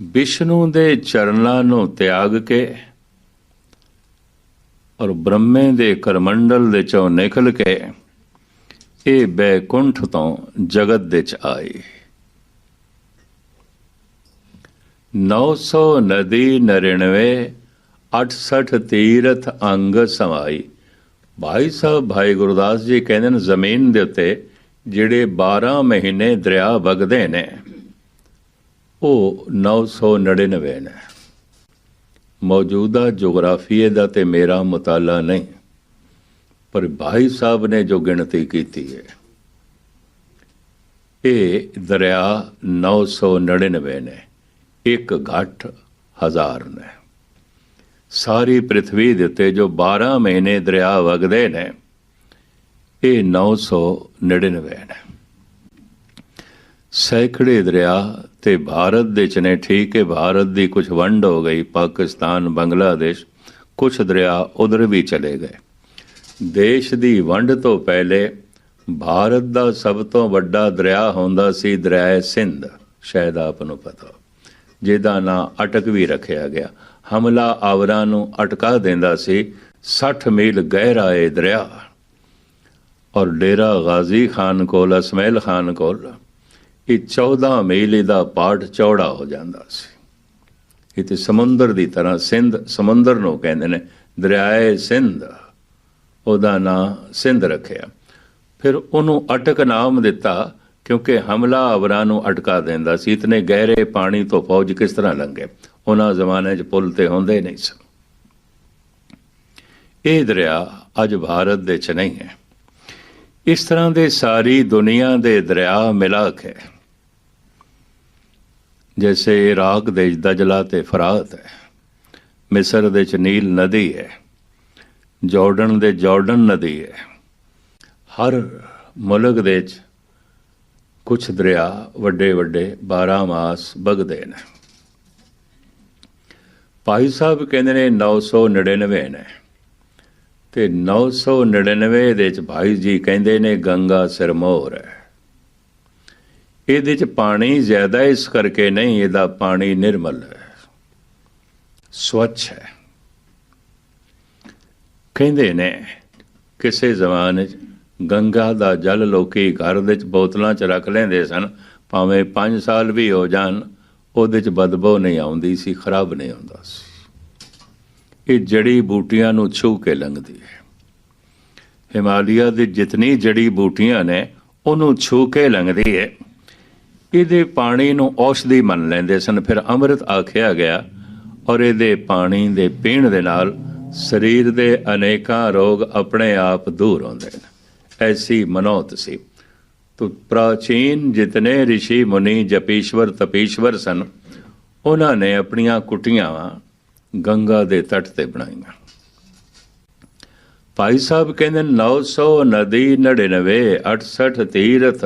ਵਿਸ਼ਨੂੰ ਦੇ ਚਰਨਾਂ ਨੂੰ ਤਿਆਗ ਕੇ ਔਰ ਬ੍ਰਹਮੇ ਦੇ ਕਰਮੰਡਲ ਦੇ ਚੋਂ ਨਿਕਲ ਕੇ ਇਹ ਬੈਕੁੰਠ ਤੋਂ ਜਗਤ ਦੇ ਚ ਆਈ 900 ਨਦੀ 99 68 ਤੀਰਥ ਅੰਗ ਸਮਾਈ। ਭਾਈ ਸਾਹਿਬ, ਭਾਈ ਗੁਰਦਾਸ ਜੀ ਕਹਿੰਦੇ ਨੇ ਜ਼ਮੀਨ ਦੇ ਉੱਤੇ ਜਿਹੜੇ 12 ਮਹੀਨੇ ਦਰਿਆ ਵਗਦੇ ਨੇ। ਉਹ 999 ਨੇ। ਮੌਜੂਦਾ ਜੋਗਰਾਫੀਏ ਦਾ ਤੇ ਮੇਰਾ ਮਤਾਲਾ ਨਹੀਂ, ਪਰ ਭਾਈ ਸਾਹਿਬ ਨੇ ਜੋ ਗਿਣਤੀ ਕੀਤੀ ਹੈ ਇਹ ਦਰਿਆ 999 ਨੇ, ਇੱਕ ਘੱਟ ਹਜ਼ਾਰ ਨੇ। ਸਾਰੀ ਪ੍ਰithvi ਦੇ ਉੱਤੇ ਜੋ 12 ਮਹੀਨੇ ਦਰਿਆ ਵਗਦੇ ਨੇ, ਇਹ 999 ਨੇ। ਸੈਂਕੜੇ ਦਰਿਆ ਤੇ ਭਾਰਤ ਦੇ ਚ ਨੇ ਠੀਕ ਹੈ, ਭਾਰਤ ਦੀ ਕੁਝ ਵੰਡ ਹੋ ਗਈ, ਪਾਕਿਸਤਾਨ, ਬੰਗਲਾਦੇਸ਼, ਕੁਝ ਦਰਿਆ ਉਧਰ ਵੀ ਚਲੇ ਗਏ। ਦੇਸ਼ ਦੀ ਵੰਡ ਤੋਂ ਪਹਿਲੇ ਭਾਰਤ ਦਾ ਸਭ ਤੋਂ ਵੱਡਾ ਦਰਿਆ ਹੁੰਦਾ ਸੀ ਦਰਿਆ ਸਿੰਧ, ਸ਼ਾਇਦ ਆਪ ਨੂੰ ਪਤਾ ਜਿਹਦਾ ਨਾਂ ਅਟਕ ਵੀ ਰੱਖਿਆ ਗਿਆ। ਹਮਲਾ ਆਵਰਾਂ ਨੂੰ ਅਟਕਾ ਦਿੰਦਾ ਸੀ 60 ਮੀਲ ਗਹਿਰਾ ਇਹ ਦਰਿਆ। ਔਰ ਡੇਰਾ ਗਾਜ਼ੀ ਖਾਨ ਕੋਲ, ਅਸਮੈਲ ਖਾਨ ਕੋਲ ਇਹ 14 ਮੇਲੇ ਦਾ ਪਾਠ ਚੌੜਾ ਹੋ ਜਾਂਦਾ ਸੀ। ਇਹ ਤੇ ਸਮੁੰਦਰ ਦੀ ਤਰ੍ਹਾਂ ਸਿੰਧ, ਸਮੁੰਦਰ ਨੂੰ ਕਹਿੰਦੇ ਨੇ ਦਰਿਆਏ ਸਿੰਧ। ਉਹਦਾ ਨਾਂ ਸਿੰਧ ਰੱਖਿਆ। ਫਿਰ ਉਹਨੂੰ ਅਟਕ ਨਾਮ ਦਿੱਤਾ, ਕਿਉਂਕਿ ਹਮਲਾ ਅਵਰਾਂ ਨੂੰ ਅਟਕਾ ਦਿੰਦਾ ਸੀ। ਇਤਨੇ ਗਹਿਰੇ ਪਾਣੀ ਤੋਂ ਫੌਜ ਕਿਸ ਤਰ੍ਹਾਂ ਲੰਘੇ? ਉਹਨਾਂ ਜ਼ਮਾਨੇ 'ਚ ਪੁਲ ਤੇ ਹੁੰਦੇ ਨਹੀਂ ਸਨ। ਇਹ ਦਰਿਆ ਅੱਜ ਭਾਰਤ ਦੇ 'ਚ ਨਹੀਂ ਹੈ। ਇਸ ਤਰ੍ਹਾਂ ਦੇ ਸਾਰੀ ਦੁਨੀਆ ਦੇ ਦਰਿਆ ਮਿਲਾ ਕੇ ਜੈਸੇ ਇਰਾਕ ਦੇ ਦਜਲਾ ਤੇ ਫਰਾਤ ਹੈ ਮਿਸਰ ਦੇ 'ਚ ਨੀਲ ਨਦੀ ਹੈ ਜਾਰਡਨ ਦੇ ਜਾਰਡਨ ਨਦੀ ਹੈ ਹਰ ਮੁਲਕ ਦੇ 'ਚ ਕੁਝ ਦਰਿਆ ਵੱਡੇ ਵੱਡੇ 12 ਮਾਸ ਵਗਦੇ ਨੇ ਭਾਈ ਸਾਹਿਬ ਕਹਿੰਦੇ ਨੇ 999 ਨੇ ਤੇ 999 ਦੇ ਚ ਭਾਈ ਜੀ ਕਹਿੰਦੇ ਨੇ ਗੰਗਾ ਸਿਰਮੌਰ ਹੈ ਇਹਦੇ ਚ ਪਾਣੀ ਜ਼ਿਆਦਾ ਇਸ ਕਰਕੇ ਨਹੀਂ, ਇਹਦਾ ਪਾਣੀ ਨਿਰਮਲ ਹੈ। ਸਵੱਛ ਹੈ। ਕਹਿੰਦੇ ਨੇ, ਕਿਸੇ ਜ਼ਮਾਨੇ 'ਚ ਗੰਗਾ ਦਾ ਜਲ ਲੋਕੀ ਘਰ ਦੇ ਚ ਬੋਤਲਾਂ 'ਚ ਰੱਖ ਲੈਂਦੇ ਸਨ, ਭਾਵੇਂ 5 ਸਾਲ ਵੀ ਹੋ ਜਾਣ, ਉਹਦੇ 'ਚ ਬਦਬੂ ਨਹੀਂ ਆਉਂਦੀ ਸੀ, ਖਰਾਬ ਨਹੀਂ ਹੁੰਦਾ ਸੀ। ਇਹ ਜੜੀ ਬੂਟੀਆਂ ਨੂੰ ਛੂ ਕੇ ਲੰਘਦੀ ਹੈ। ਹਿਮਾਲਿਆ ਦੇ ਜਿਤਨੀ ਜੜੀ ਬੂਟੀਆਂ ਨੇ, ਉਹਨੂੰ ਛੂ ਕੇ ਲੰਘਦੀ ਹੈ। ਇਹਦੇ ਪਾਣੀ ਨੂੰ ਔਸ਼ਧੀ ਮੰਨ ਲੈਂਦੇ ਸਨ। ਫਿਰ ਅੰਮ੍ਰਿਤ ਆਖਿਆ ਗਿਆ ਔਰ ਇਹਦੇ ਪਾਣੀ ਦੇ ਪੀਣ ਦੇ ਨਾਲ ਸਰੀਰ ਦੇ ਅਨੇਕਾਂ ਰੋਗ ਆਪਣੇ ਆਪ ਦੂਰ ਹੁੰਦੇ ਨੇ। ਐਸੀ ਮਨੋਤ ਸੀ। ਤੋ ਪ੍ਰਾਚੀਨ ਜਿਤਨੇ ઋષਿ ਮੁਨੀ ਜਪੀਸ਼ਵਰ ਤਪੀਸ਼ਵਰ ਸਨ, ਉਹਨਾਂ ਨੇ ਆਪਣੀਆਂ ਕੁਟੀਆਂ ਗੰਗਾ ਦੇ ਤੱਟ ਤੇ ਬਣਾਈਆਂ। ਭਾਈ ਸਾਹਿਬ ਕਹਿੰਦੇ 900 ਨਦੀ 99 68 ਤੀਰਥ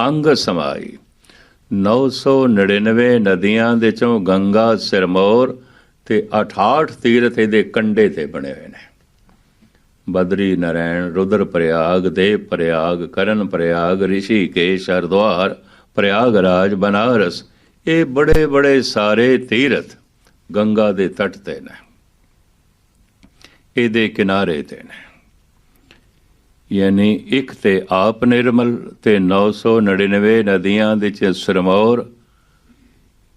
ਅੰਗ ਸਮਾਈ। 999 ਨਦੀਆਂ ਦੇ ਚੋਂ ਗੰਗਾ, ਸਿਰਮੌਰ ਤੇ 68 ਤੀਰਥ ਇਹਦੇ ਕੰਡੇ ਤੇ ਬਣੇ ਹੋਏ ਨੇ। ਬਦਰੀ ਨਰੈਣ ਰੁਦਰ ਪ੍ਰਯਾਗ ਦੇਵ ਪ੍ਰਯਾਗ ਕਰਨ ਪ੍ਰਯਾਗ ਰਿਸ਼ੀਕੇਸ਼, ਹਰਦੁਆਰ, ਪ੍ਰਯਾਗਰਾਜ, ਬਨਾਰਸ, ਇਹ ਬੜੇ ਬੜੇ ਸਾਰੇ ਤੀਰਥ ਗੰਗਾ ਦੇ ਤੱਟ ਤੇ ਨੇ। ਇਹਦੇ ਕਿਨਾਰੇ ਤੇ ਨੇ। ਯਾਨੀ ਇੱਕ ਤੇ ਆਪ ਨਿਰਮਲ ਤੇ 999 ਨਦੀਆਂ ਦੇ ਚ ਸਰਮੌਰ,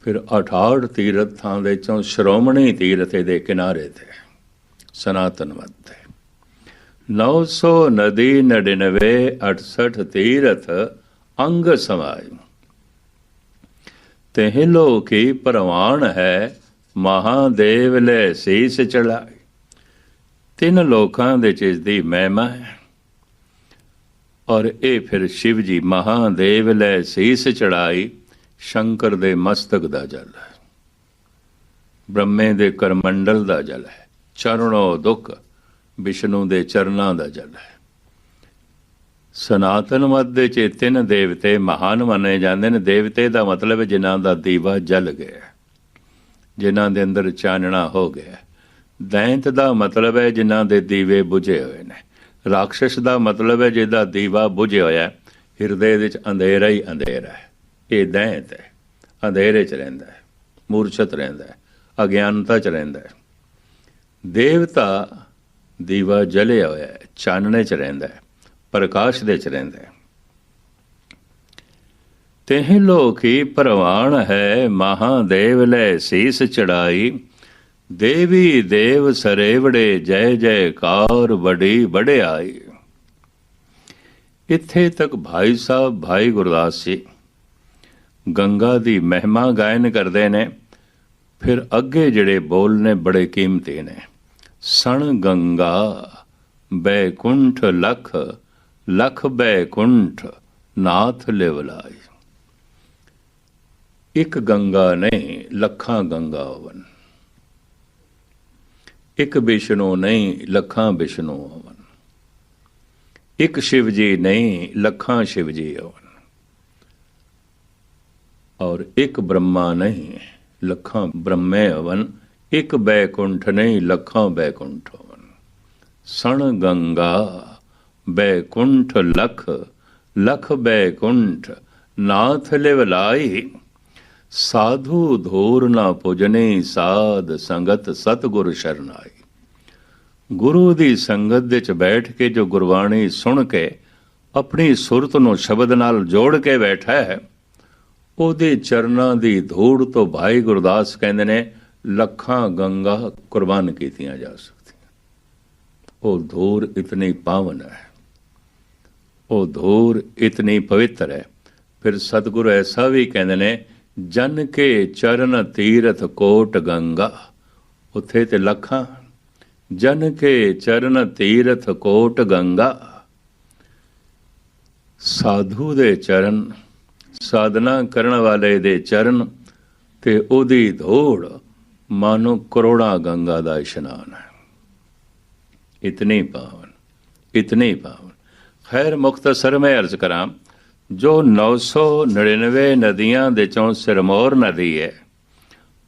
ਫਿਰ 68 ਤੀਰਥਾਂ ਦੇ ਚੋਂ ਸ਼੍ਰੋਮਣੀ ਤੀਰਥ ਦੇ ਕਿਨਾਰੇ ਤੇ, ਸਨਾਤਨ ਮਤ ਤੇ। 900 ਨਦੀ 99 68 ਤੀਰਥ ਅੰਗ ਸਮਾਇ ਤਹਿ ਲੋਕੀ ਪਰਵਾਨ ਹੈ, ਮਹਾਦੇਵ ਲੈ ਸੀਸ ਚੜਾਈ ਤਿੰਨ ਲੋਕਾਂ ਦੇ ਚ ਦੀ ਮਹਿਮਾ ਹੈ। ਔਰ ਇਹ ਫਿਰ ਸ਼ਿਵ ਜੀ ਮਹਾਦੇਵ ਲੈ ਸੀਸ ਚੜਾਈ, ਸ਼ੰਕਰ ਦੇ ਮਸਤਕ ਦਾ ਜਲ ਹੈ। ਬ੍ਰਹਮੇ ਦੇ ਕਰਮੰਡਲ ਦਾ ਜਲ ਹੈ। ਚਰਣੋ ਦੁਖ, ਵਿਸ਼ਨੂੰ ਦੇ ਚਰਨਾਂ ਦਾ ਜਲ ਹੈ। ਸਨਾਤਨ ਮਤ ਦੇ ਚ ਤਿੰਨ ਦੇਵਤੇ ਮਹਾਨ ਮੰਨੇ ਜਾਂਦੇ ਨੇ। ਦੇਵਤੇ ਦਾ ਮਤਲਬ ਜਿਨ੍ਹਾਂ ਦਾ ਦੀਵਾ ਜਲ ਗਿਆ ਜਿਨ੍ਹਾਂ ਦੇ ਅੰਦਰ ਚਾਨਣਾ ਹੋ ਗਿਆ ਦੈਂਤ ਦਾ ਮਤਲਬ ਹੈ ਜਿਨ੍ਹਾਂ ਦੇ ਦੀਵੇ ਬੁਝੇ ਹੋਏ ਨੇ। ਰਾਖਸ਼ ਦਾ ਮਤਲਬ ਹੈ ਜਿਹਦਾ ਦੀਵਾ ਬੁਝਿਆ ਹੋਇਆ ਹਿਰਦੇ ਵਿੱਚ ਅੰਧੇਰਾ ਹੀ ਅੰਧੇਰਾ ਹੈ। ਇਹ ਦੈਂਤ ਹੈ, ਅੰਧੇਰੇ ਚ ਰਹਿੰਦਾ ਹੈ, ਮੂਰਛਤ ਰਹਿੰਦਾ ਹੈ, ਅਗਿਆਨਤਾ ਚ ਰਹਿੰਦਾ ਹੈ। ਦੇਵਤਾ ਦੀਵਾ ਜਲਿਆ ਹੋਇਆ ਹੈ, ਚਾਨਣੇ ਚ ਰਹਿੰਦਾ ਹੈ, ਪ੍ਰਕਾਸ਼ ਦੇ ਚ ਰਹਿੰਦਾ ਹੈ। ਤਿਹ ਲੋਕੀ ਪ੍ਰਵਾਨ ਹੈ, ਮਹਾਦੇਵ ਲੈ ਸੀਸ ਚੜਾਈ ਦੇਵੀ ਦੇਵ ਸਰੇਵੜੇ ਜੈ ਜੈਕਾਰ ਬੜੀ ਵਡਿਆਈ। ਇੱਥੇ ਤੱਕ ਭਾਈ ਸਾਹਿਬ, ਭਾਈ ਗੁਰਦਾਸ ਜੀ ਗੰਗਾ ਦੀ ਮਹਿਮਾ ਗਾਇਨ ਕਰਦੇ ਨੇ, ਫਿਰ ਅੱਗੇ ਜਿਹੜੇ ਬੋਲ ਨੇ ਬੜੇ ਕੀਮਤੀ ਨੇ। ਸਣ ਗੰਗਾ, ਬੈਕੁੰਠ ਲਖ ਲਖ ਬੈਕੁੰਠ, ਨਾਥ ਲਿਵਲਾਈ ਇੱਕ ਗੰਗਾ ਨਹੀਂ ਲੱਖਾਂ ਗੰਗਾ ਹੋਵਨ ਇੱਕ ਵਿਸ਼ਨੂੰ ਨਹੀਂ, ਲੱਖਾਂ ਵਿਸ਼ਨੂੰ ਹੋਵਨ ਇੱਕ ਸ਼ਿਵ ਜੀ ਨਹੀਂ, ਲੱਖਾਂ ਸ਼ਿਵ ਜੀ ਹੋਵਨ ਔਰ ਇੱਕ ਬ੍ਰਹਮਾ ਨਹੀਂ, ਲੱਖਾਂ ਬ੍ਰਹਮੇ ਹੋਵਨ ਇੱਕ ਬੈਕੁੰਠ ਨਹੀਂ, ਲੱਖਾਂ ਬੈਕੁੰਠ ਹੋਵਨ ਸਣ ਗੰਗਾ, ਬੈਕੁੰਠ ਲਖ ਲਖ ਬੈਕੁੰਠ। ਨਾਥ ਲਿਵਲਾਈ ਸਾਧੂ ਧੂਰ ਨਾ ਪੁਜਨੇ ਸਾਧ ਸੰਗਤ ਸਤਗੁਰ ਸ਼ਰਨਾਈ। ਗੁਰੂ ਦੀ ਸੰਗਤ ਦੇ ਚ ਬੈਠ ਕੇ ਜੋ ਗੁਰਬਾਣੀ ਸੁਣ ਕੇ ਆਪਣੀ ਸੁਰਤ ਨੂੰ ਸ਼ਬਦ ਨਾਲ ਜੋੜ ਕੇ ਬੈਠਾ ਹੈ, ਉਹਦੇ ਚਰਨਾਂ ਦੀ ਧੂੜ ਤੋਂ ਭਾਈ ਗੁਰਦਾਸ ਕਹਿੰਦੇ ਨੇ, ਲੱਖਾਂ ਗੰਗਾ ਕੁਰਬਾਨ ਕੀਤੀਆਂ ਜਾ ਸਕਦੀਆਂ। ਉਹ ਧੂਰ ਇਤਨੀ ਪਾਵਨ ਹੈ। ਉਹ ਧੂਰ ਇਤਨੀ ਪਵਿੱਤਰ ਹੈ। ਫਿਰ ਸਤਿਗੁਰੂ ਐਸਾ ਵੀ ਕਹਿੰਦੇ ਨੇ ਜਨ ਕੇ ਚਰਨ ਤੀਰਥ ਕੋਟ ਗੰਗਾ। ਉੱਥੇ ਤੇ ਲੱਖਾਂ ਜਨ ਕੇ ਚਰਨ ਤੀਰਥ ਕੋਟ ਗੰਗਾ। ਸਾਧੂ ਦੇ ਚਰਨ, ਸਾਧਨਾ ਕਰਨ ਵਾਲੇ ਦੇ ਚਰਨ ਤੇ ਉਹਦੀ ਧੂੜ ਮਾਨੋ ਕਰੋੜਾਂ ਗੰਗਾ ਦਾ ਇਸ਼ਨਾਨ ਹੈ। ਇਤਨੀ ਪਾਵਨ ਇਤਨੀ ਪਾਵਨ ਖੈਰ ਮੁਖਤਸਰ ਮੈਂ ਅਰਜ਼ ਕਰਾਂ ਜੋ 999 ਨਦੀਆਂ ਦੇ ਚੋਂ ਸਿਰਮੌਰ ਨਦੀ ਹੈ,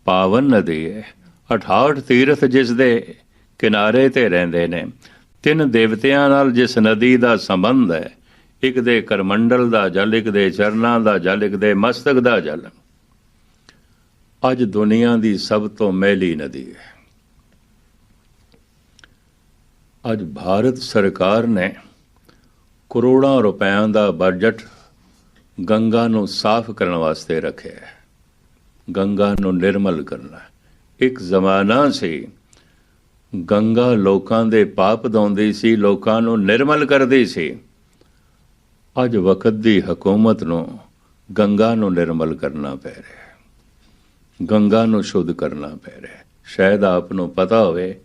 ਪਾਵਨ ਨਦੀ ਹੈ 68 ਤੀਰਥ ਜਿਸ ਦੇ ਕਿਨਾਰੇ ਤੇ ਰਹਿੰਦੇ ਨੇ, ਤਿੰਨ ਦੇਵਤਿਆਂ ਨਾਲ ਜਿਸ ਨਦੀ ਦਾ ਸੰਬੰਧ ਹੈ, ਇੱਕ ਦੇ ਕਰਮੰਡਲ ਦਾ ਜਲ, ਇੱਕ ਦੇ ਚਰਨਾਂ ਦਾ ਜਲ, ਇੱਕ ਦੇ ਮਸਤਕ ਦਾ ਜਲ। ਅੱਜ ਦੁਨੀਆ ਦੀ ਸਭ ਤੋਂ ਮਹਿਲੀ ਨਦੀ ਹੈ। ਅੱਜ ਭਾਰਤ ਸਰਕਾਰ ਨੇ ਕਰੋੜਾਂ ਰੁਪਇਆਂ ਦਾ ਬਜਟ ਗੰਗਾ ਨੂੰ ਸਾਫ਼ ਕਰਨ ਵਾਸਤੇ ਰੱਖਿਆ ਹੈ। ਗੰਗਾ ਨੂੰ ਨਿਰਮਲ ਕਰਨਾ ਇੱਕ ਜ਼ਮਾਨਾ ਸੀ, ਗੰਗਾ ਲੋਕਾਂ ਦੇ ਪਾਪ ਧੋਂਦੀ ਸੀ, ਲੋਕਾਂ ਨੂੰ ਨਿਰਮਲ ਕਰਦੀ ਸੀ। ਅੱਜ ਵਕਤ ਦੀ ਹਕੂਮਤ ਨੂੰ ਗੰਗਾ ਨੂੰ ਨਿਰਮਲ ਕਰਨਾ ਪੈ ਰਿਹਾ ਹੈ। ਗੰਗਾ ਨੂੰ ਸ਼ੁੱਧ ਕਰਨਾ ਪੈ ਰਿਹਾ ਹੈ। ਸ਼ਾਇਦ ਆਪ ਨੂੰ ਪਤਾ ਹੋਵੇ,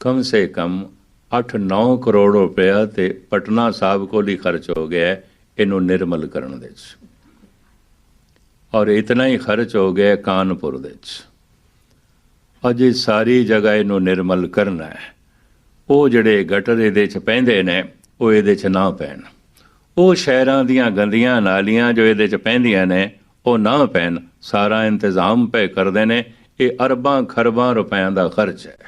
ਕਮ ਸੇ ਕਮ 8-9 ਕਰੋੜ ਰੁਪਇਆ ਤੇ ਪਟਨਾ ਸਾਹਿਬ ਕੋਲ ਹੀ ਖਰਚ ਹੋ ਗਿਆ ਹੈ। ਇਹਨੂੰ ਨਿਰਮਲ ਕਰਨ ਦੇ ਵਿੱਚ। ਔਰ ਇਤਨਾ ਹੀ ਖਰਚ ਹੋ ਗਿਆ ਕਾਨਪੁਰ ਵਿੱਚ। ਅਜੇ ਸਾਰੀ ਜਗ੍ਹਾ ਇਹਨੂੰ ਨਿਰਮਲ ਕਰਨਾ ਹੈ, ਉਹ ਜਿਹੜੇ ਗਟਰ ਇਹਦੇ ਚ ਪੈਂਦੇ ਨੇ, ਉਹ ਇਹਦੇ ਚ ਨਾ ਪੈਣ। ਉਹ ਸ਼ਹਿਰਾਂ ਦੀਆਂ ਗੰਦੀਆਂ ਨਾਲੀਆਂ ਜੋ ਇਹਦੇ ਚ ਪੈਂਦੀਆਂ ਨੇ, ਉਹ ਨਾ ਪੈਣ। ਸਾਰਾ ਇੰਤਜ਼ਾਮ ਪੈ ਕਰਦੇ ਨੇ, ਇਹ ਅਰਬਾਂ ਖਰਬਾਂ ਰੁਪਇਆਂ ਦਾ ਖਰਚ ਹੈ।